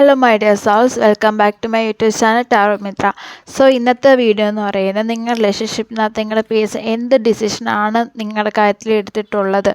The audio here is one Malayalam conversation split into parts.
Hello my dear souls welcome back to my YouTube channel tarot Mitra so ഇന്നത്തെ വീഡിയോ എന്ന് പറയുന്നത് നിങ്ങളുടെ റിലേഷൻഷിപ്പിനകത്ത് നിങ്ങളുടെ പേസ് എന്ത് ഡിസിഷനാണ് നിങ്ങളുടെ കാര്യത്തിൽ എടുത്തിട്ടുള്ളത്?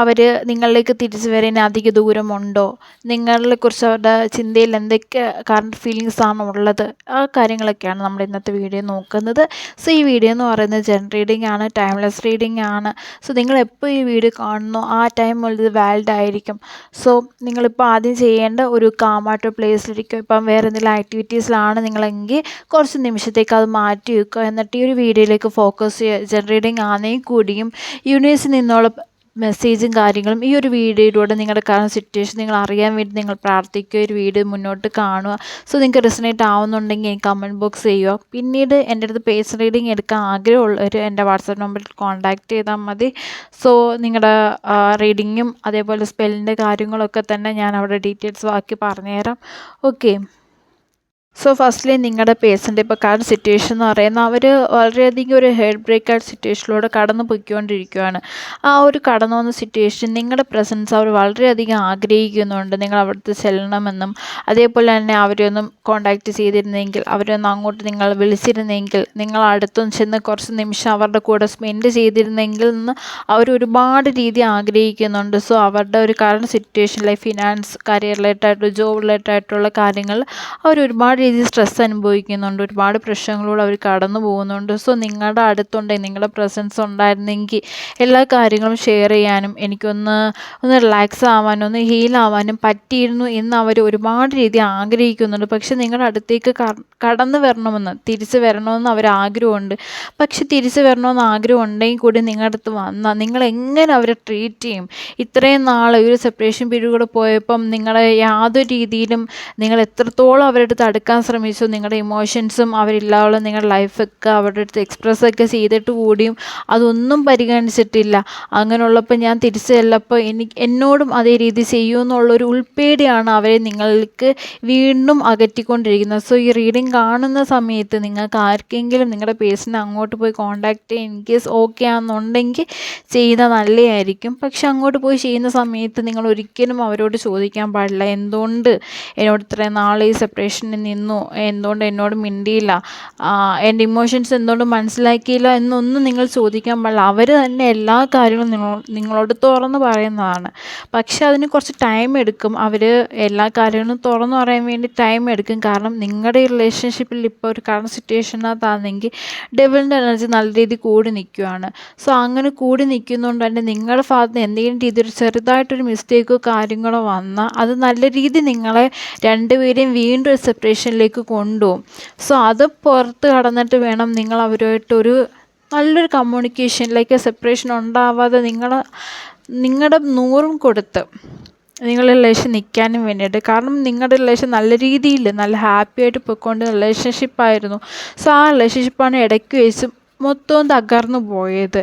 അവർ നിങ്ങളിലേക്ക് തിരിച്ചു വരാൻ അധിക ദൂരമുണ്ടോ? നിങ്ങളെക്കുറിച്ച് അവരുടെ ചിന്തയിൽ എന്തൊക്കെ കറണ്ട് ഫീലിങ്സ് ആണ് ഉള്ളത്? ആ കാര്യങ്ങളൊക്കെയാണ് നമ്മൾ ഇന്നത്തെ വീഡിയോ നോക്കുന്നത്. സോ ഈ വീഡിയോ എന്ന് പറയുന്നത് ജെൻ റീഡിംഗ് ആണ് ടൈംലെസ് റീഡിംഗ് ആണ്. സോ നിങ്ങൾ എപ്പോൾ ഈ വീഡിയോ കാണുന്നു ആ ടൈം ഇത് വാലിഡ് ആയിരിക്കും. സോ നിങ്ങളിപ്പോൾ ആദ്യം ചെയ്യേണ്ട ഒരു കാമായിട്ട് പ്ലേസിലിരിക്കുക ഇപ്പം വേറെ എന്തെങ്കിലും ആക്ടിവിറ്റീസിലാണ് നിങ്ങളെങ്കിൽ കുറച്ച് നിമിഷത്തേക്ക് അത് മാറ്റി വയ്ക്കുക എന്നിട്ട് ഈ ഒരു വീഡിയോയിലേക്ക് ഫോക്കസ് ചെയ്യുക. ജനറേറ്റിംഗ് ആണെങ്കിൽ കൂടിയും യൂണിവേഴ്സിൽ നിന്നുള്ള മെസ്സേജും കാര്യങ്ങളും ഈ ഒരു വീഡിയോയിലൂടെ നിങ്ങളുടെ കറണ്ട് സിറ്റുവേഷൻ നിങ്ങൾ അറിയാൻ വേണ്ടി നിങ്ങൾ പ്രാർത്ഥിക്കുക ഒരു വീഡിയോ മുന്നോട്ട് കാണുക. സോ നിങ്ങൾക്ക് റെസനേറ്റ് ആവുന്നുണ്ടെങ്കിൽ കമന്റ് ബോക്സ് ചെയ്യുക. പിന്നീട് എന്റെ അടുത്ത് പേജ് റീഡിങ് എടുക്കാൻ ആഗ്രഹമുള്ളവർ എന്റെ വാട്സാപ്പ് നമ്പറിൽ കോൺടാക്റ്റ് ചെയ്താൽ മതി. സോ നിങ്ങളുടെ റീഡിങ്ങും അതേപോലെ സ്പെല്ലിന്റെ കാര്യങ്ങളൊക്കെ തന്നെ ഞാൻ അവിടെ ഡീറ്റെയിൽസ് ബാക്കി പറഞ്ഞുതരാം. ഓക്കെ സോ ഫസ്റ്റ്ലി നിങ്ങളുടെ പേഴ്സന്റെ ഇപ്പോൾ കറണ്ട് സിറ്റുവേഷൻ എന്ന് പറയുന്ന അവർ വളരെയധികം ഒരു ഹെഡ് ബ്രേക്ക് ആയിട്ട് സിറ്റുവേഷനിലൂടെ കടന്നു പോയിക്കൊണ്ടിരിക്കുകയാണ് ആ ഒരു കടന്നു വന്ന സിറ്റുവേഷൻ നിങ്ങളുടെ പ്രസൻസ് അവർ വളരെയധികം ആഗ്രഹിക്കുന്നുണ്ട്. നിങ്ങൾ അവിടുത്തെ ചെല്ലണമെന്നും അതേപോലെ തന്നെ അവരൊന്നും കോണ്ടാക്റ്റ് ചെയ്തിരുന്നെങ്കിൽ അവരൊന്ന് അങ്ങോട്ട് നിങ്ങൾ വിളിച്ചിരുന്നെങ്കിൽ നിങ്ങൾ അടുത്തും ചെന്ന് കുറച്ച് നിമിഷം അവരുടെ കൂടെ സ്പെൻഡ് ചെയ്തിരുന്നെങ്കിൽ നിന്ന് അവർ ഒരുപാട് രീതി ആഗ്രഹിക്കുന്നുണ്ട്. സോ അവരുടെ ഒരു current situation life finance career related ആയിട്ടുള്ള ജോബ് റിലേറ്റഡ് ആയിട്ടുള്ള കാര്യങ്ങൾ അവർ ഒരുപാട് രീതിയിൽ സ്ട്രെസ് അനുഭവിക്കുന്നുണ്ട്. ഒരുപാട് പ്രശ്നങ്ങളോട് അവർ കടന്നു പോകുന്നുണ്ട്. സോ നിങ്ങളുടെ അടുത്തുണ്ടെങ്കിൽ നിങ്ങളുടെ പ്രസൻസ് ഉണ്ടായിരുന്നെങ്കിൽ എല്ലാ കാര്യങ്ങളും ഷെയർ ചെയ്യാനും എനിക്കൊന്ന് ഒന്ന് റിലാക്സ് ആവാനും ഒന്ന് ഹീൽ ആവാനും പറ്റിയിരുന്നു എന്ന് അവർ ഒരുപാട് രീതി ആഗ്രഹിക്കുന്നുണ്ട്. പക്ഷെ നിങ്ങളുടെ അടുത്തേക്ക് കടന്നു വരണമെന്ന് തിരിച്ച് വരണമെന്ന് അവർ ആഗ്രഹമുണ്ട്. പക്ഷെ തിരിച്ച് വരണമെന്ന് ആഗ്രഹം ഉണ്ടെങ്കിൽ കൂടി നിങ്ങളുടെ അടുത്ത് വന്നാൽ നിങ്ങൾ എങ്ങനെ അവരെ ട്രീറ്റ് ചെയ്യും? ഇത്രയും നാൾ ഒരു സെപ്പറേഷൻ പീരീഡ് കൂടെ പോയപ്പം നിങ്ങളെ യാതൊരു രീതിയിലും നിങ്ങൾ എത്രത്തോളം അവരുടെ അടുത്ത് എടുക്കാൻ ശ്രമിച്ചു. നിങ്ങളുടെ ഇമോഷൻസും അവരില്ലാതെ നിങ്ങളുടെ ലൈഫൊക്കെ അവരുടെ അടുത്ത് എക്സ്പ്രസ് ഒക്കെ ചെയ്തിട്ട് കൂടിയും അതൊന്നും പരിഗണിച്ചിട്ടില്ല. അങ്ങനെയുള്ളപ്പോൾ ഞാൻ തിരിച്ചു ചെല്ലപ്പോൾ എനിക്ക് എന്നോടും അതേ രീതി ചെയ്യുമെന്നുള്ളൊരു ഉൾപ്പേടിയാണ് അവരെ നിങ്ങൾക്ക് വീണ്ടും അകറ്റിക്കൊണ്ടിരിക്കുന്നത്. സോ ഈ റീഡിങ് കാണുന്ന സമയത്ത് നിങ്ങൾക്ക് ആർക്കെങ്കിലും നിങ്ങളുടെ പേഴ്സണെ അങ്ങോട്ട് പോയി കോൺടാക്ട് ചെയ്യാൻ ഇൻ കേസ് ഓക്കെ ആണെന്നുണ്ടെങ്കിൽ ചെയ്യുന്ന നല്ലതായിരിക്കും പക്ഷെ അങ്ങോട്ട് പോയി ചെയ്യുന്ന സമയത്ത് നിങ്ങൾ ഒരിക്കലും അവരോട് ചോദിക്കാൻ പാടില്ല. എന്തുകൊണ്ട് എന്നോട് ഇത്രയും നാളെ ഈ സെപ്പറേഷനിൽ നിന്ന് നിന്നു എന്തുകൊണ്ട് എന്നോട് മിണ്ടിയില്ല? എന്റെ ഇമോഷൻസ് എന്തുകൊണ്ട് മനസ്സിലാക്കിയില്ല എന്നൊന്നും നിങ്ങൾ ചോദിക്കാൻ പാടില്ല. അവർ തന്നെ എല്ലാ കാര്യങ്ങളും നിങ്ങൾ നിങ്ങളോട് തുറന്ന് പറയുന്നതാണ്. പക്ഷെ അതിന് കുറച്ച് ടൈം എടുക്കും. അവർ എല്ലാ കാര്യങ്ങളും തുറന്ന് പറയാൻ വേണ്ടി ടൈം എടുക്കും. കാരണം നിങ്ങളുടെ റിലേഷൻഷിപ്പിൽ ഇപ്പോൾ ഒരു കറണ്ട് സിറ്റുവേഷനകത്താണെങ്കിൽ ഡെവലിന്റെ എനർജി നല്ല രീതിയിൽ കൂടി നിൽക്കുകയാണ് സോ അങ്ങനെ കൂടി നിൽക്കുന്നതുകൊണ്ട് തന്നെ നിങ്ങളുടെ ഭാഗത്ത് എന്തെങ്കിലും രീതിയിൽ ചെറുതായിട്ടൊരു മിസ്റ്റേക്കോ കാര്യങ്ങളോ വന്നാൽ അത് നല്ല രീതിയിൽ നിങ്ങളെ രണ്ടുപേരെയും വീണ്ടും ഒരു സെപ്പറേഷൻ സിറ്റുവേഷനിലേക്ക് കൊണ്ടുപോകും. സോ അത് പുറത്ത് കടന്നിട്ട് വേണം നിങ്ങൾ അവരുമായിട്ടൊരു നല്ലൊരു കമ്മ്യൂണിക്കേഷനിലേക്ക് സെപ്പറേഷൻ ഉണ്ടാവാതെ നിങ്ങൾ നിങ്ങളുടെ നൂറും കൊടുത്ത് നിങ്ങളുടെ റിലേഷൻ നിൽക്കാനും വേണ്ടിയിട്ട്. കാരണം നിങ്ങളുടെ റിലേഷൻ നല്ല രീതിയിൽ നല്ല ഹാപ്പി ആയിട്ട് പോയിക്കൊണ്ട് റിലേഷൻഷിപ്പായിരുന്നു സോ ആ റിലേഷൻഷിപ്പാണ് ഇടയ്ക്ക് വെച്ച് മൊത്തവും തകർന്നു പോയത്.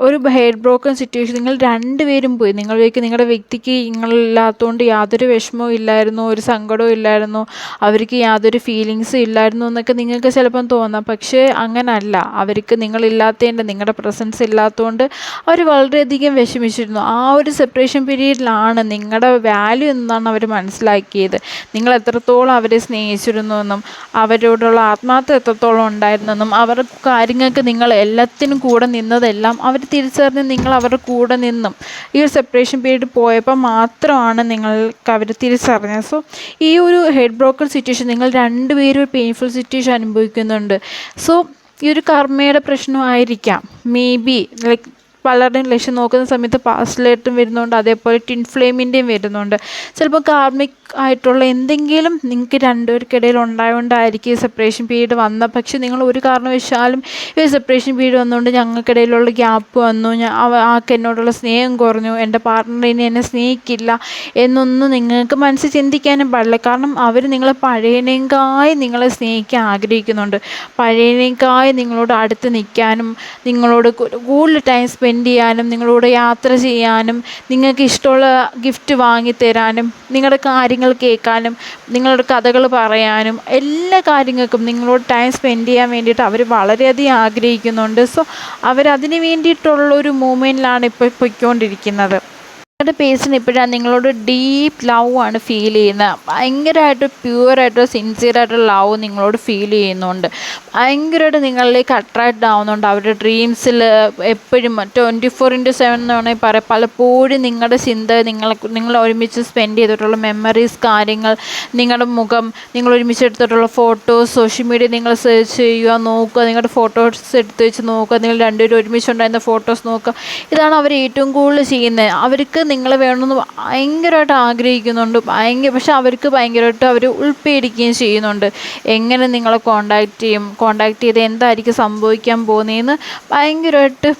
ഒരു ഹെഡ് ബ്രോക്കൺ സിറ്റുവേഷൻ നിങ്ങൾ രണ്ടുപേരും പോയി. നിങ്ങളിലേക്ക് നിങ്ങളുടെ വ്യക്തിക്ക് നിങ്ങളില്ലാത്തതുകൊണ്ട് യാതൊരു വിഷമവും ഇല്ലായിരുന്നു ഒരു സങ്കടവും ഇല്ലായിരുന്നു അവർക്ക് യാതൊരു ഫീലിങ്സും ഇല്ലായിരുന്നു എന്നൊക്കെ നിങ്ങൾക്ക് ചിലപ്പം തോന്നാം. പക്ഷേ അങ്ങനല്ല. അവർക്ക് നിങ്ങളില്ലാത്തതിന്റെ നിങ്ങളുടെ പ്രസൻസ് ഇല്ലാത്തതുകൊണ്ട് അവർ വളരെയധികം വിഷമിച്ചിരുന്നു. ആ ഒരു സെപ്പറേഷൻ പീരീഡിലാണ് നിങ്ങളുടെ വാല്യൂ എന്നാണ് അവർ മനസ്സിലാക്കിയത്. നിങ്ങൾ എത്രത്തോളം അവരെ സ്നേഹിച്ചിരുന്നു എന്നും അവരോടുള്ള ആത്മാർത്ഥ എത്രത്തോളം ഉണ്ടായിരുന്നെന്നും അവർ കാര്യങ്ങൾക്ക് നിങ്ങൾ നിങ്ങൾ എല്ലാത്തിനും കൂടെ നിന്നതെല്ലാം അവർ തിരിച്ചറിഞ്ഞ് നിങ്ങൾ അവരുടെ കൂടെ നിന്നും. ഈ ഒരു സെപ്പറേഷൻ പീരീഡ് പോയപ്പോൾ മാത്രമാണ് നിങ്ങൾക്ക് അവർ തിരിച്ചറിഞ്ഞത്. സോ ഈ ഒരു ഹെഡ് ബ്രോക്കർ സിറ്റുവേഷൻ നിങ്ങൾ രണ്ടുപേരും ഒരു പെയിൻഫുൾ സിറ്റുവേഷൻ അനുഭവിക്കുന്നുണ്ട്. സോ ഈ ഒരു കർമ്മയുടെ പ്രശ്നമായിരിക്കാം മേ ബി ലൈക്ക് പലരുടെയും ലക്ഷ്യം നോക്കുന്ന സമയത്ത് പാസ്റ്റിലേറ്റും വരുന്നുണ്ട് അതേപോലെ ടിൻ ഫ്ലെയിമിന്റെയും വരുന്നുണ്ട്. ചിലപ്പോൾ കാർമിക് ആയിട്ടുള്ള എന്തെങ്കിലും നിങ്ങൾക്ക് രണ്ടുപേർക്കിടയിൽ ഉണ്ടായതുകൊണ്ടായിരിക്കും ഈ സെപ്പറേഷൻ പീരീഡ് വന്ന. പക്ഷേ നിങ്ങൾ ഒരു കാരണവശാലും ഈ സെപ്പറേഷൻ പീരീഡ് വന്നുകൊണ്ട് ഞങ്ങൾക്കിടയിലുള്ള ഗ്യാപ്പ് വന്നു. ആൾക്ക് എന്നോടുള്ള സ്നേഹം കുറഞ്ഞു. എന്റെ പാർട്ട്ണർ ഇനി എന്നെ സ്നേഹിക്കില്ല എന്നൊന്നും നിങ്ങൾക്ക് മനസ്സിൽ ചിന്തിക്കാനും പാടില്ല. കാരണം അവർ നിങ്ങളെ പഴയനേക്കായി നിങ്ങളെ സ്നേഹിക്കാൻ ആഗ്രഹിക്കുന്നുണ്ട്. പഴയനേക്കായി നിങ്ങളോട് അടുത്ത് നിൽക്കാനും നിങ്ങളോട് കൂടുതൽ ടൈം സ്പെൻഡ് ചെയ്യാനും നിങ്ങളോട് യാത്ര ചെയ്യാനും നിങ്ങൾക്ക് ഇഷ്ടമുള്ള ഗിഫ്റ്റ് വാങ്ങിത്തരാനും നിങ്ങളുടെ കാര്യങ്ങൾ കേൾക്കാനും നിങ്ങളുടെ കഥകൾ പറയാനും എല്ലാ കാര്യങ്ങൾക്കും നിങ്ങളോട് ടൈം സ്പെൻഡ് ചെയ്യാൻ വേണ്ടിയിട്ട് അവർ വളരെയധികം ആഗ്രഹിക്കുന്നുണ്ട്. സോ അവരതിന് വേണ്ടിയിട്ടുള്ളൊരു മൂമെന്റിലാണ് ഇപ്പോൾ പൊയ്ക്കൊണ്ടിരിക്കുന്നത്. നിങ്ങളുടെ പേഴ്സൺ ഇപ്പോഴാണ് നിങ്ങളോട് ഡീപ്പ് ലവ് ആണ് ഫീൽ ചെയ്യുന്നത് ഭയങ്കരമായിട്ട് പ്യുവറായിട്ട് സിൻസിയറായിട്ടുള്ള ലവ് നിങ്ങളോട് ഫീൽ ചെയ്യുന്നുണ്ട്. ഭയങ്കരമായിട്ട് നിങ്ങളിലേക്ക് അട്രാക്റ്റ് ആവുന്നുണ്ട്. അവരുടെ ഡ്രീംസിൽ എപ്പോഴും ട്വന്റി ഫോർ ഇന്റു സെവൻ എന്ന് വേണമെങ്കിൽ പറയാം. പലപ്പോഴും നിങ്ങളുടെ ചിന്ത നിങ്ങളെ നിങ്ങൾ ഒരുമിച്ച് സ്പെൻഡ് ചെയ്തിട്ടുള്ള മെമ്മറീസ് കാര്യങ്ങൾ നിങ്ങളുടെ മുഖം നിങ്ങൾ ഒരുമിച്ച് എടുത്തിട്ടുള്ള ഫോട്ടോസ് സോഷ്യൽ മീഡിയ നിങ്ങൾ സെർച്ച് ചെയ്യുക നോക്കുക നിങ്ങളുടെ ഫോട്ടോസ് എടുത്ത് വെച്ച് നോക്കുക നിങ്ങൾ രണ്ടുപേരും ഒരുമിച്ചുണ്ടായിരുന്ന ഫോട്ടോസ് നോക്കുക. ഇതാണ് അവർ ഏറ്റവും കൂടുതൽ ചെയ്യുന്നത് അവർക്ക് നിങ്ങളെ വേണമെന്ന് ഭയങ്കരമായിട്ട് ആഗ്രഹിക്കുന്നുണ്ട്. ഭയങ്കര പക്ഷെ അവർക്ക് ഭയങ്കരമായിട്ട് അവർ ഉൾപ്പേടിക്കുകയും ചെയ്യുന്നുണ്ട്. എങ്ങനെ നിങ്ങളെ കോണ്ടാക്ട് ചെയ്യും? കോണ്ടാക്ട് ചെയ്ത് എന്തായിരിക്കും സംഭവിക്കാൻ പോകുന്നതെന്ന് ഭയങ്കരമായിട്ട്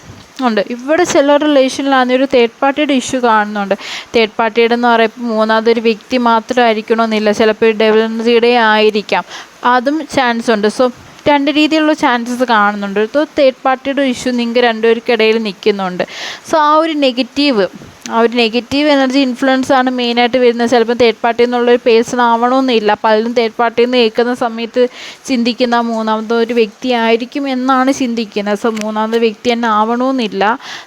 ഉണ്ട്. ഇവിടെ ചില റിലേഷനിലാണെങ്കിൽ ഒരു തേർഡ് പാർട്ടിയുടെ ഇഷ്യൂ കാണുന്നുണ്ട്. തേർഡ് പാർട്ടിയുടെ എന്ന് പറയുമ്പോൾ മൂന്നാമതൊരു വ്യക്തി മാത്രമായിരിക്കണമെന്നില്ല. ചിലപ്പോൾ ഡെവലൻസിയുടെ ആയിരിക്കാം. അതും ചാൻസ് ഉണ്ട്. സോ രണ്ട് രീതിയിലുള്ള ചാൻസസ് കാണുന്നുണ്ട്. തേർഡ് പാർട്ടിയുടെ ഇഷ്യൂ നിങ്ങൾക്ക് രണ്ടുപേർക്കിടയിൽ നിൽക്കുന്നുണ്ട്. സോ ആ ഒരു നെഗറ്റീവ് ആ ഒരു നെഗറ്റീവ് എനർജി ഇൻഫ്ലുവൻസ് ആണ് മെയിനായിട്ട് വരുന്നത്. ചിലപ്പോൾ തേർഡ് പാർട്ടി എന്നുള്ളൊരു പേഴ്സൺ ആവണമെന്നില്ല പലരും തേർഡ് പാർട്ടിയിൽ നിന്ന് കേൾക്കുന്ന സമയത്ത് ചിന്തിക്കുന്ന മൂന്നാമത്തെ ഒരു വ്യക്തി ആയിരിക്കും എന്നാണ് ചിന്തിക്കുന്നത്. സോ മൂന്നാമത്തെ വ്യക്തി തന്നെ ആവണമെന്നില്ല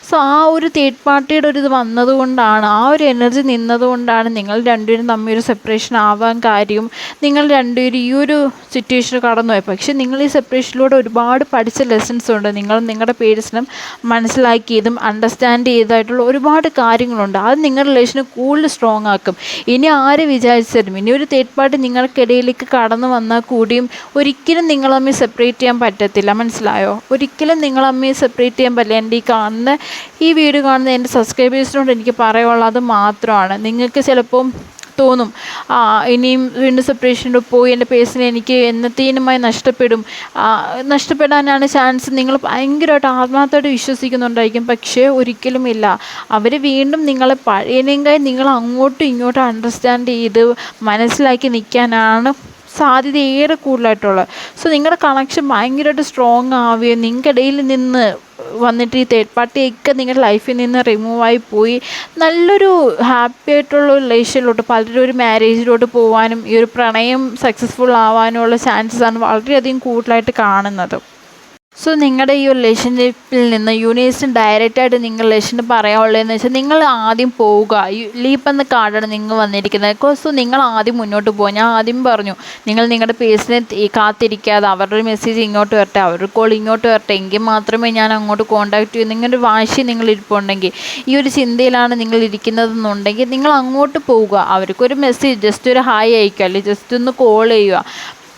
സോ ആ ഒരു തേർഡ് പാർട്ടിയുടെ ഒരു ഇത് വന്നതുകൊണ്ടാണ് ആ ഒരു എനർജി നിന്നതുകൊണ്ടാണ് നിങ്ങൾ രണ്ടുപേരും തമ്മിൽ ഒരു സെപ്പറേഷൻ ആവാൻ കാര്യം. നിങ്ങൾ രണ്ടുപേരും ഈ ഒരു സിറ്റുവേഷൻ കടന്നുപോയി. പക്ഷേ നിങ്ങൾ ഈ സെപ്പറേഷനിലൂടെ ഒരുപാട് പഠിച്ച ലെസൺസ് ഉണ്ട്. നിങ്ങൾ നിങ്ങളുടെ പേഴ്സണും മനസ്സിലാക്കിയതും അണ്ടർസ്റ്റാൻഡ് ചെയ്തതായിട്ടുള്ള ഒരുപാട് കാര്യങ്ങളുണ്ട് അത് നിങ്ങളുടെ റിലേഷനെ കൂടുതൽ സ്ട്രോങ് ആക്കും. ഇനി ആര് വിചാരിച്ചാലും ഇനി ഒരു തേർഡ് പാർട്ടി നിങ്ങൾക്കിടയിലേക്ക് കടന്നു വന്നാൽ കൂടിയും ഒരിക്കലും നിങ്ങൾ തമ്മിൽ സെപ്പറേറ്റ് ചെയ്യാൻ പറ്റത്തില്ല. മനസ്സിലായോ? ഒരിക്കലും നിങ്ങൾ തമ്മിൽ സെപ്പറേറ്റ് ചെയ്യാൻ പറ്റില്ല. എന്റെ ഈ കാണുന്ന ഈ വീഡിയോ കാണുന്ന എന്റെ സബ്സ്ക്രൈബേഴ്സിനോട് എനിക്ക് പറയാനുള്ളത് മാത്രമാണ്. നിങ്ങൾക്ക് ചിലപ്പം തോന്നും. ഇനിയും വീണ്ടും സെപ്പറേഷനിൽ പോയി എന്റെ പേഴ്സിനെ എനിക്ക് എന്നത്തേനുമായി നഷ്ടപ്പെടും. നഷ്ടപ്പെടാനാണ് ചാൻസ് നിങ്ങൾ ഭയങ്കരമായിട്ട് ആത്മാർത്ഥമായിട്ട് വിശ്വസിക്കുന്നുണ്ടായിരിക്കും. പക്ഷേ ഒരിക്കലും ഇല്ല. അവർ വീണ്ടും നിങ്ങളെ പഴയതിനേക്കായി നിങ്ങൾ അങ്ങോട്ടും ഇങ്ങോട്ടും അണ്ടർസ്റ്റാൻഡ് ചെയ്ത് മനസ്സിലാക്കി നിൽക്കാനാണ് സാധ്യത ഏറെ കൂടുതലായിട്ടുള്ളത്. സോ നിങ്ങളുടെ കണക്ഷൻ ഭയങ്കരമായിട്ട് സ്ട്രോങ് ആവുകയും നിങ്ങൾക്കിടയിൽ നിന്ന് വന്നിട്ട് ഈ തേർഡ് പാർട്ടിയൊക്കെ നിങ്ങളുടെ ലൈഫിൽ നിന്ന് റിമൂവായി പോയി. നല്ലൊരു ഹാപ്പി ആയിട്ടുള്ള റിലേഷനിലോട്ട് പലരും ഒരു മാരേജിലോട്ട് പോകാനും ഈ ഒരു പ്രണയം സക്സസ്ഫുൾ ആവാനുമുള്ള ചാൻസസ് ആണ് വളരെയധികം കൂടുതലായിട്ട് കാണുന്നത്. സോ നിങ്ങളുടെ ഈ റിലേഷൻഷിപ്പിൽ നിന്ന് യൂണിവേഴ്സിന് ഡയറക്റ്റായിട്ട് നിങ്ങൾ റിലേഷന് പറയാനുള്ളതെന്ന് വെച്ചാൽ നിങ്ങൾ ആദ്യം പോവുക. ലീപ്പ് എന്ന കാർഡാണ് നിങ്ങൾ വന്നിരിക്കുന്നത്. സോ നിങ്ങൾ ആദ്യം മുന്നോട്ട് പോകുക ഞാൻ ആദ്യം പറഞ്ഞു നിങ്ങൾ നിങ്ങളുടെ പേഴ്സിനെ കാത്തിരിക്കാതെ അവരുടെ മെസ്സേജ് ഇങ്ങോട്ട് വരട്ടെ. അവരുടെ കോൾ ഇങ്ങോട്ട് വരട്ടെ. എങ്കിൽ മാത്രമേ ഞാൻ അങ്ങോട്ട് കോൺടാക്ട് ചെയ്യൂ. നിങ്ങളുടെ വാശി നിങ്ങൾ ഇരിപ്പുണ്ടെങ്കിൽ ഈ ഒരു ചിന്തയിലാണ് നിങ്ങൾ ഇരിക്കുന്നതെന്നുണ്ടെങ്കിൽ നിങ്ങൾ അങ്ങോട്ട് പോവുക. അവർക്കൊരു മെസ്സേജ് ജസ്റ്റ് ഒരു ഹായ് അയക്കുക അല്ലെങ്കിൽ ജസ്റ്റ് ഒന്ന് കോൾ ചെയ്യുക.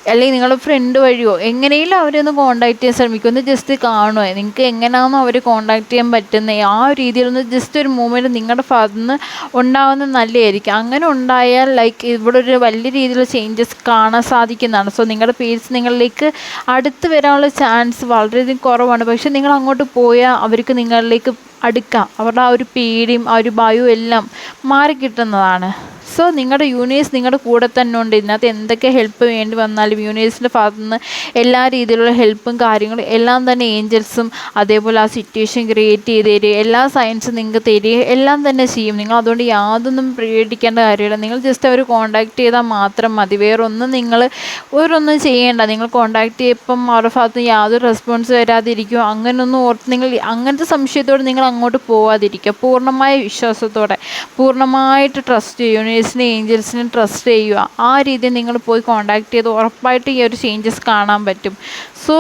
അല്ലെങ്കിൽ നിങ്ങളുടെ ഫ്രണ്ട് വഴിയോ എങ്ങനെയും അവരെ കോണ്ടാക്ട് ചെയ്യാൻ ശ്രമിക്കും. ഒന്ന് ജസ്റ്റ് കാണുമോ നിങ്ങൾക്ക് എങ്ങനെയാണോ അവരെ കോണ്ടാക്ട് ചെയ്യാൻ പറ്റുന്നത് ആ രീതിയിലൊന്ന് ജസ്റ്റ് ഒരു മൂമെന്റ് നിങ്ങളുടെ ഭാഗത്തു നിന്ന് ഉണ്ടാകുന്നത് നല്ലതായിരിക്കും. അങ്ങനെ ഉണ്ടായാൽ ലൈക്ക് ഇവിടെ ഒരു വലിയ രീതിയിലുള്ള ചേഞ്ചസ് കാണാൻ സാധിക്കുന്നതാണ്. സോ നിങ്ങളുടെ പേഴ്സ് നിങ്ങളിലേക്ക് അടുത്ത് വരാനുള്ള ചാൻസ് വളരെയധികം കുറവാണ്. പക്ഷേ നിങ്ങൾ അങ്ങോട്ട് പോയാൽ അവർക്ക് നിങ്ങളിലേക്ക് അടുക്കാം. അവരുടെ ആ ഒരു പേടിയും ആ ഒരു ഭയവും എല്ലാം മാറിക്കിട്ടുന്നതാണ്. സോ നിങ്ങളുടെ യൂണിവേഴ്സ് നിങ്ങളുടെ കൂടെ തന്നെ ഉണ്ട്. ഇതിനകത്ത് എന്തൊക്കെ ഹെൽപ്പ് വേണ്ടി വന്നാലും യൂണിവേഴ്സിന്റെ ഭാഗത്തു നിന്ന് എല്ലാ രീതിയിലുള്ള ഹെൽപ്പും കാര്യങ്ങളും എല്ലാം തന്നെ ഏഞ്ചൽസും അതേപോലെ ആ സിറ്റുവേഷൻ ക്രിയേറ്റ് ചെയ്ത് തരിക എല്ലാ സയൻസും നിങ്ങൾക്ക് തരിക എല്ലാം തന്നെ ചെയ്യും. നിങ്ങൾ അതുകൊണ്ട് യാതൊന്നും പേടിക്കേണ്ട കാര്യമില്ല. നിങ്ങൾ ജസ്റ്റ് അവർ കോൺടാക്ട് ചെയ്താൽ മാത്രം മതി. വേറൊന്നും നിങ്ങൾ വേറൊന്നും ചെയ്യേണ്ട. നിങ്ങൾ കോൺടാക്ട് ചെയ്യപ്പം അവരുടെ ഭാഗത്ത് യാതൊരു റെസ്പോൺസ് വരാതിരിക്കും അങ്ങനെയൊന്നും ഓർത്ത് നിങ്ങൾ അങ്ങനത്തെ സംശയത്തോടെ നിങ്ങൾ അങ്ങോട്ട് പോവാതിരിക്കുക. പൂർണമായ വിശ്വാസത്തോടെ. പൂർണമായിട്ട് ട്രസ്റ്റ് ചെയ്യും യൂണിവേഴ്സിനെ ഏഞ്ചൽസിനെ ട്രസ്റ്റ് ചെയ്യുക. ആ രീതിയിൽ നിങ്ങൾ പോയി കോണ്ടാക്ട് ചെയ്ത് ഉറപ്പായിട്ട് ഈ ഒരു ചേഞ്ചസ് കാണാൻ പറ്റും. സോ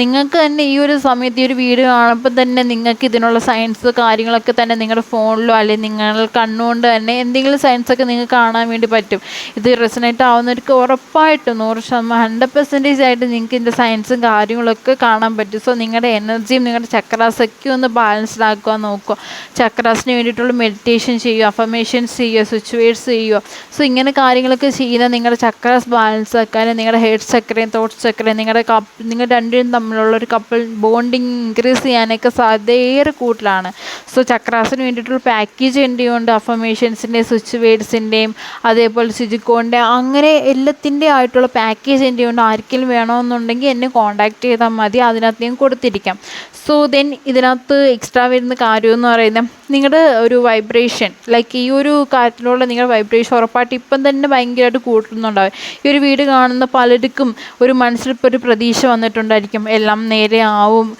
നിങ്ങൾക്ക് തന്നെ ഈ ഒരു സമയത്ത് ഈ ഒരു വീഡിയോ കാണുമ്പോൾ തന്നെ നിങ്ങൾക്ക് ഇതിനുള്ള സയൻസ് കാര്യങ്ങളൊക്കെ തന്നെ നിങ്ങളുടെ ഫോണിലോ അല്ലെങ്കിൽ നിങ്ങൾ കണ്ണുകൊണ്ട് തന്നെ എന്തെങ്കിലും സയൻസൊക്കെ നിങ്ങൾക്ക് കാണാൻ വേണ്ടി പറ്റും. ഇത് റെസനേറ്റ് ആവുന്നവർക്ക് ഉറപ്പായിട്ടും നൂറ് ശതമാനം ഹൺഡ്രഡ് പെർസെന്റേജ് ആയിട്ട് നിങ്ങൾക്ക് ഇതിന്റെ സയൻസും കാര്യങ്ങളൊക്കെ കാണാൻ പറ്റും. സോ നിങ്ങളുടെ എനർജിയും നിങ്ങളുടെ ചക്രാസൊക്കെ ഒന്ന് ബാലൻസ്ഡ് ആക്കുക നോക്കുക. ചക്രാസിന് വേണ്ടിയിട്ടുള്ള മെഡിറ്റേഷൻ ചെയ്യുക അഫർമേഷൻസ് ചെയ്യുക സ്വിച്ച് വേർഡ്സ് ചെയ്യുക സോ ഇങ്ങനെ കാര്യങ്ങളൊക്കെ ചെയ്യുന്ന നിങ്ങളുടെ ചക്രാസ് ബാലൻസ് ആക്കാനും നിങ്ങളുടെ ഹെഡ് ചക്രയും തോട്ട് ചക്രയും നിങ്ങളുടെ കപ്പ് നിങ്ങൾ രണ്ടും തമ്മിലുള്ള ഒരു കപ്പിൾ ബോണ്ടിങ് ഇൻക്രീസ് ചെയ്യാനൊക്കെ സാധ്യതയേറെ കൂടുതലാണ്. സോ ചക്രാസിന് വേണ്ടിയിട്ടുള്ള പാക്കേജ് ഉണ്ട് അഫർമേഷൻസിന്റെയും സ്വിച്ച് വേഡ്സിന്റെയും അതേപോലെ ശുചിക്കോണിന്റെ അങ്ങനെ എല്ലാത്തിന്റെ ആയിട്ടുള്ള പാക്കേജ് എന്റെ ഉണ്ട് ആർക്കെങ്കിലും വേണമെന്നുണ്ടെങ്കിൽ എന്നെ കോൺടാക്ട് ചെയ്താൽ മതി. അതിനകത്ത് ഞാൻ കൊടുത്തിരിക്കാം. സോ ദെൻ ഇതിനകത്ത് എക്സ്ട്രാ വരുന്ന കാര്യം എന്ന് പറയുന്നത് നിങ്ങളുടെ ഒരു വൈബ്രേഷൻ ലൈക്ക് ഈ ഒരു കാര്യത്തിലുള്ള നിങ്ങളുടെ വൈബ്രേഷൻ ഉറപ്പായിട്ട് ഇപ്പം തന്നെ ഭയങ്കരമായിട്ട് കൂട്ടുന്നുണ്ടാവും. ഈ ഒരു വീട് കാണുന്ന പലർക്കും ഒരു മനസ്സിലിപ്പോൾ ഒരു പ്രതീക്ഷ വന്നിട്ടുണ്ടായിരിക്കും. എല്ലാം നേരെ ആവും.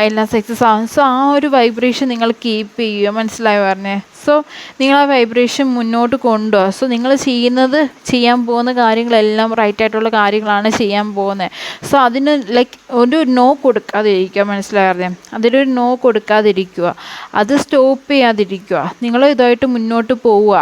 എല്ലാം സക്സസ് ആവും. സോ ആ ഒരു വൈബ്രേഷൻ നിങ്ങൾ കീപ്പ് ചെയ്യുക മനസ്സിലായോ പറഞ്ഞേ? സോ നിങ്ങൾ ആ വൈബ്രേഷൻ മുന്നോട്ട് കൊണ്ടുപോകുക സോ നിങ്ങൾ ചെയ്യുന്നത് ചെയ്യാൻ പോകുന്ന കാര്യങ്ങളെല്ലാം റൈറ്റ് ആയിട്ടുള്ള കാര്യങ്ങളാണ് ചെയ്യാൻ പോകുന്നത് സോ അതിന് ലൈക്ക് ഒരു നോ കൊടുക്കാതിരിക്കുക. മനസ്സിലാകാതെ അതിനൊരു നോ കൊടുക്കാതിരിക്കുക. അത് സ്റ്റോപ്പ് ചെയ്യാതിരിക്കുക. നിങ്ങൾ ഇതായിട്ട് മുന്നോട്ട് പോവുക.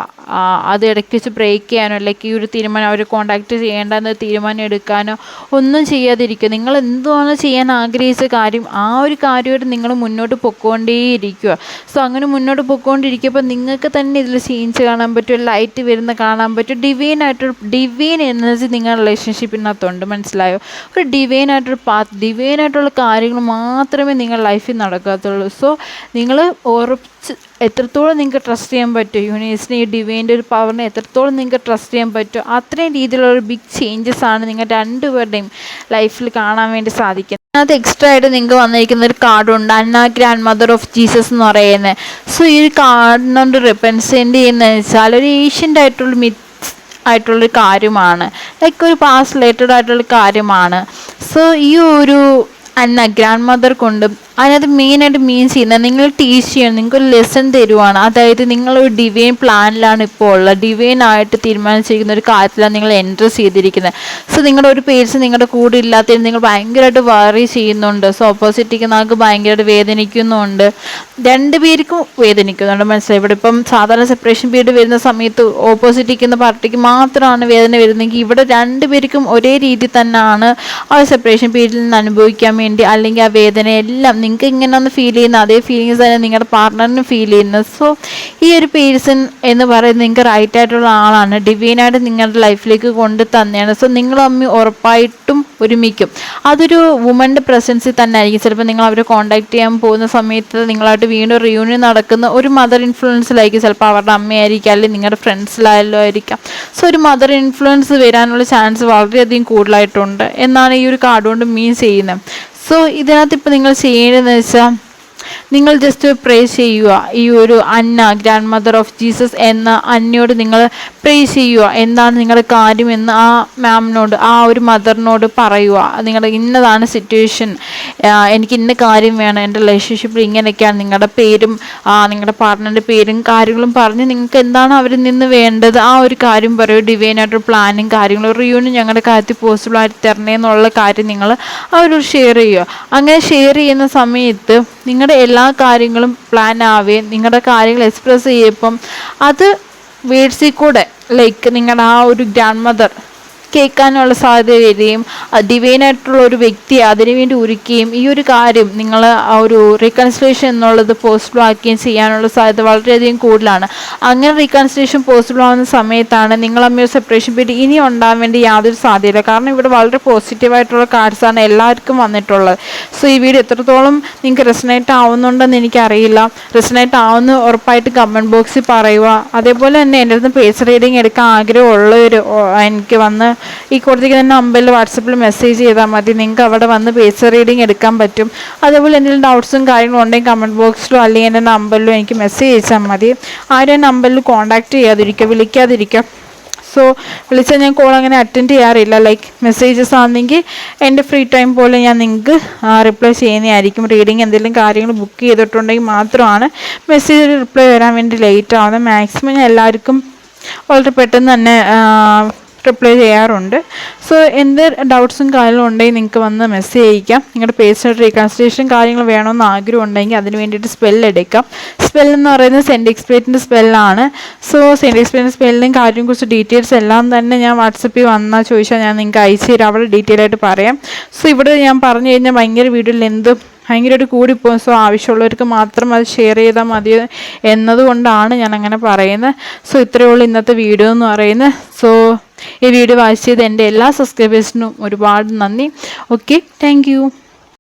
അത് ഇടയ്ക്ക് വെച്ച് ബ്രേക്ക് ചെയ്യാനോ അല്ലെങ്കിൽ ഈ ഒരു തീരുമാനം അവർ കോണ്ടാക്ട് ചെയ്യേണ്ടെന്ന് തീരുമാനം എടുക്കാനോ ഒന്നും ചെയ്യാതിരിക്കുക. നിങ്ങൾ എന്തുവാണ് ചെയ്യാൻ ആഗ്രഹിച്ച കാര്യം ആ ഒരു കാര്യമായിട്ട് നിങ്ങൾ മുന്നോട്ട് പൊക്കോണ്ടേയിരിക്കുക. സോ അങ്ങനെ മുന്നോട്ട് പൊക്കോണ്ടിരിക്കുമ്പോൾ നിങ്ങൾക്ക് തന്നെ ഇതിൽ ചേഞ്ച് കാണാൻ പറ്റും ലൈറ്റ് വരുന്ന കാണാൻ പറ്റും. ഡിവൈൻ ആയിട്ടൊരു ഡിവൈൻ എനർജി നിങ്ങളുടെ റിലേഷൻഷിപ്പിനകത്തുണ്ട് മനസ്സിലായോ? ഒരു ഡിവൈൻ ആയിട്ടൊരു പാത്ത് ഡിവൈൻ ആയിട്ടുള്ള കാര്യങ്ങൾ മാത്രമേ നിങ്ങളുടെ ലൈഫിൽ നടക്കാത്തുള്ളൂ. സോ നിങ്ങൾ ഉറച്ച് എത്രത്തോളം നിങ്ങൾക്ക് ട്രസ്റ്റ് ചെയ്യാൻ പറ്റും? യൂണിവേഴ്സിനെ ഈ ഡിവൈന്റെ ഒരു പവറിനെ എത്രത്തോളം നിങ്ങൾക്ക് ട്രസ്റ്റ് ചെയ്യാൻ പറ്റും? അത്രയും രീതിയിലുള്ള ഒരു ബിഗ് ചേഞ്ചസ് ആണ് നിങ്ങൾ രണ്ടുപേരുടെയും ലൈഫിൽ കാണാൻ വേണ്ടി സാധിക്കുന്നത്. അതിനകത്ത് എക്സ്ട്രാ ആയിട്ട് നിങ്ങൾക്ക് വന്നിരിക്കുന്ന ഒരു കാർഡുണ്ട് Anna grandmother of Jesus എന്ന് പറയുന്നത് സോ ഈ ഒരു കാർഡിനോട് റെപ്രസെന്റ് ചെയ്യുന്നതെന്ന് വെച്ചാൽ ഒരു ഏഷ്യന്റ് ആയിട്ടുള്ള മിത്ത് ആയിട്ടുള്ളൊരു കാര്യമാണ്. ലൈക്ക് ഒരു പാസ്റ്റ് റിലേറ്റഡ് ആയിട്ടുള്ള കാര്യമാണ്. സോ ഈ ഒരു അന്ന ഗ്രാൻഡ് മദർ കൊണ്ട് അതിനകത്ത് മെയിനായിട്ട് മീൻ ചെയ്യുന്നത് നിങ്ങൾ ടീച്ച് ചെയ്യണം നിങ്ങൾക്കൊരു ലെസൺ തരുവാണ്. അതായത് നിങ്ങളൊരു ഡിവൈൻ പ്ലാനിലാണ് ഇപ്പോൾ ഉള്ളത്. ഡിവൈൻ ആയിട്ട് തീരുമാനിച്ചിരിക്കുന്ന ഒരു കാര്യത്തിലാണ് നിങ്ങൾ എൻട്രി ചെയ്തിരിക്കുന്നത്. സോ നിങ്ങളുടെ ഒരു പേഴ്സ് നിങ്ങളുടെ കൂടെ ഇല്ലാത്തതിന് നിങ്ങൾ ഭയങ്കരമായിട്ട് വറി ചെയ്യുന്നുണ്ട്. സോ ഓപ്പോസിറ്റ് ഇരിക്കുന്ന ആൾക്ക് ഭയങ്കരമായിട്ട് വേദനിക്കുന്നുണ്ട്. രണ്ട് പേർക്കും വേദനിക്കുന്നുണ്ട്. മനസ്സിലായി? ഇവിടെ ഇപ്പം സാധാരണ സെപ്പറേഷൻ പീരീഡ് വരുന്ന സമയത്ത് ഓപ്പോസിറ്റ് ഇരിക്കുന്ന പാർട്ടിക്ക് മാത്രമാണ് വേദന വരുന്നതെങ്കിൽ ഇവിടെ രണ്ട് പേർക്കും ഒരേ രീതി തന്നെയാണ് ആ സെപ്പറേഷൻ പീരീഡിൽ നിന്ന് അനുഭവിക്കാൻ വേണ്ടി അല്ലെങ്കിൽ ആ വേദന എല്ലാം നിങ്ങൾക്ക് ഇങ്ങനെ ഒന്ന് ഫീൽ ചെയ്യുന്ന അതേ ഫീലിങ്സ് തന്നെ നിങ്ങളുടെ പാർട്ട്ണറിന് ഫീൽ ചെയ്യുന്നത് സോ ഈ ഒരു പേഴ്സൺ എന്ന് പറയുന്നത് നിങ്ങൾക്ക് റൈറ്റ് ആയിട്ടുള്ള ആളാണ്. ഡിവൈനായിട്ട് നിങ്ങളുടെ ലൈഫിലേക്ക് കൊണ്ട് തന്നെയാണ്. സോ നിങ്ങൾ അമ്മ ഉറപ്പായിട്ടും ഒരുമിക്കും. അതൊരു വുമന്റെ പ്രസൻസിൽ തന്നെ ആയിരിക്കും. ചിലപ്പോൾ നിങ്ങൾ അവരെ കോൺടാക്ട് ചെയ്യാൻ പോകുന്ന സമയത്ത് നിങ്ങളായിട്ട് വീണ്ടും റിയൂണിയൻ നടക്കുന്ന ഒരു മദർ ഇൻഫ്ലുവൻസിലായിരിക്കും ചിലപ്പോൾ അവരുടെ അമ്മയായിരിക്കും അല്ലെങ്കിൽ നിങ്ങളുടെ ഫ്രണ്ട്സിലായാലും ആയിരിക്കാം. സോ ഒരു മദർ ഇൻഫ്ലുവൻസ് വരാനുള്ള ചാൻസ് വളരെയധികം കൂടുതലായിട്ടുണ്ട്. എന്നാണ് ഈ ഒരു കാർഡ് കൊണ്ട് മീൻസ് ചെയ്യുന്നത്. സോ ഇതിനകത്ത് ഇപ്പോൾ നിങ്ങൾ ചെയ്യേണ്ടതെന്ന് വെച്ചാൽ നിങ്ങൾ ജസ്റ്റ് പ്രേ ചെയ്യുക. ഈ ഒരു Anna grandmother of Jesus എന്ന അന്നയോട് നിങ്ങൾ പ്രേ ചെയ്യുക എന്താണ് നിങ്ങളുടെ കാര്യമെന്ന് ആ മാമിനോട് ആ ഒരു മദറിനോട് പറയുക നിങ്ങളുടെ ഇന്നതാണ് സിറ്റുവേഷൻ എനിക്ക് ഇന്ന കാര്യം വേണം. എന്റെ റിലേഷൻഷിപ്പിൽ ഇങ്ങനെയൊക്കെയാണ് നിങ്ങളുടെ പേരും നിങ്ങളുടെ പാർട്ട്ണറിന്റെ പേരും കാര്യങ്ങളും പറഞ്ഞ് നിങ്ങൾക്ക് എന്താണ് അവരിൽ നിന്ന് വേണ്ടത്? ആ ഒരു കാര്യം പറയൂ. ഡിവൈനായിട്ടൊരു പ്ലാനും കാര്യങ്ങളും റിയൂണിയൻ ഞങ്ങളുടെ കാര്യത്തിൽ പോസിബിൾ തരണേന്നുള്ള കാര്യം നിങ്ങൾ അവരോട് ഷെയർ ചെയ്യുക അങ്ങനെ ഷെയർ ചെയ്യുന്ന സമയത്ത് നിങ്ങളുടെ എല്ലാ കാര്യങ്ങളും പ്ലാൻ ആവുകയും നിങ്ങളുടെ കാര്യങ്ങൾ എക്സ്പ്രസ് ചെയ്യുമ്പം അത് വേഡ്സിൽ കൂടെ ലൈക്ക് നിങ്ങളുടെ ആ ഒരു ഗ്രാൻഡ് മദർ കേൾക്കാനുള്ള സാധ്യത വരികയും ഡിവൈനായിട്ടുള്ള ഒരു വ്യക്തി അതിനുവേണ്ടി ഒരുക്കുകയും ഈ ഒരു കാര്യം നിങ്ങൾ ആ ഒരു റീകൺസിലേഷൻ എന്നുള്ളത് പോസിബിൾ ആക്കുകയും ചെയ്യാനുള്ള സാധ്യത വളരെയധികം കൂടുതലാണ്. അങ്ങനെ റീകൺസിലേഷൻ പോസിബിൾ ആവുന്ന സമയത്താണ് നിങ്ങൾ അമ്മയോ സെപ്പറേഷൻ പീരീഡ് ഇനി ഉണ്ടാകാൻ വേണ്ടി യാതൊരു സാധ്യതയില്ല. കാരണം ഇവിടെ വളരെ പോസിറ്റീവായിട്ടുള്ള കാർഡ്സാണ് എല്ലാവർക്കും വന്നിട്ടുള്ളത്. സോ ഈ വീഡിയോ എത്രത്തോളം നിങ്ങൾക്ക് റെസനേറ്റ് ആവുന്നുണ്ടെന്ന് എനിക്കറിയില്ല. റെസനേറ്റ് ആവുന്ന ഉറപ്പായിട്ട് കമന്റ് ബോക്സിൽ പറയുക. അതേപോലെ തന്നെ എന്റെ അടുത്ത് പേസ് റീഡിങ് എടുക്കാൻ ആഗ്രഹമുള്ളവർ എനിക്ക് വന്ന് ഈ കൊടുത്തിരിക്കുന്ന നമ്പറിൽ വാട്സപ്പിൽ മെസ്സേജ് ചെയ്താൽ മതി. നിങ്ങൾക്ക് അവിടെ വന്ന് പേസ് റീഡിങ് എടുക്കാൻ പറ്റും. അതേപോലെ എന്തെങ്കിലും ഡൗട്ട്സും കാര്യങ്ങളും ഉണ്ടെങ്കിൽ കമന്റ് ബോക്സിലോ അല്ലെങ്കിൽ എന്റെ നമ്പറിലോ എനിക്ക് മെസ്സേജ് അയച്ചാൽ മതി. ആരും നമ്പറിൽ കോൺടാക്റ്റ് ചെയ്യാതിരിക്കുക വിളിക്കാതിരിക്കുക. സോ വിളിച്ചാൽ ഞാൻ കോൾ അങ്ങനെ അറ്റൻഡ് ചെയ്യാറില്ല. ലൈക്ക് മെസ്സേജസ് ആണെങ്കിൽ എന്റെ ഫ്രീ ടൈം പോലെ ഞാൻ നിങ്ങൾക്ക് റിപ്ലൈ ചെയ്യുന്നതായിരിക്കും. റീഡിങ് എന്തെങ്കിലും കാര്യങ്ങൾ ബുക്ക് ചെയ്തിട്ടുണ്ടെങ്കിൽ മാത്രമാണ് മെസ്സേജ് റിപ്ലൈ വരാൻ വേണ്ടി ലേറ്റ് ആവുന്നത്. മാക്സിമം ഞാൻ എല്ലാവർക്കും വളരെ പെട്ടെന്ന് തന്നെ റിപ്ലൈ ചെയ്യാറുണ്ട്. സോ എന്ത് ഡൗട്ട്സും കാര്യങ്ങളും ഉണ്ടെങ്കിൽ നിങ്ങൾക്ക് വന്ന് മെസ്സേജ് അയക്കാം. നിങ്ങളുടെ പേഴ്സണൽ റീകൺസിലേഷൻ കാര്യങ്ങൾ വേണമെന്ന് ആഗ്രഹം ഉണ്ടെങ്കിൽ അതിന് വേണ്ടിയിട്ട് സ്പെൽ എടുക്കാം. സ്പെൽ എന്ന് പറയുന്നത് സെന്റ് എക്സ്പേറ്റിന്റെ സ്പെല്ലാണ് സോ സെന്റ് എക്സ്പേറ്റിന്റെ സ്പെല്ലിനും കാര്യം കുറിച്ച് ഡീറ്റെയിൽസ് എല്ലാം തന്നെ ഞാൻ വാട്സപ്പിൽ വന്നാൽ ചോദിച്ചാൽ ഞാൻ നിങ്ങൾക്ക് അയച്ചു തരാം. അവിടെ ഡീറ്റെയിൽ ആയിട്ട് പറയാം. സോ ഇവിടെ ഞാൻ പറഞ്ഞു കഴിഞ്ഞാൽ ഭയങ്കര വീഡിയോ ലെന്തും ഭയങ്കരമായിട്ട് കൂടിപ്പോകും. സോ ആവശ്യമുള്ളവർക്ക് മാത്രം അത് ഷെയർ ചെയ്താൽ മതി എന്നതുകൊണ്ടാണ് ഞാൻ അങ്ങനെ പറയുന്നത്. സോ ഇത്രയേ ഉള്ളൂ ഇന്നത്തെ വീഡിയോ എന്ന് പറയുന്നത്. സോ ഈ വീഡിയോ വാച്ച് ചെയ്ത് എന്റെ എല്ലാ സബ്സ്ക്രൈബേഴ്സിനും ഒരുപാട് നന്ദി. Okay thank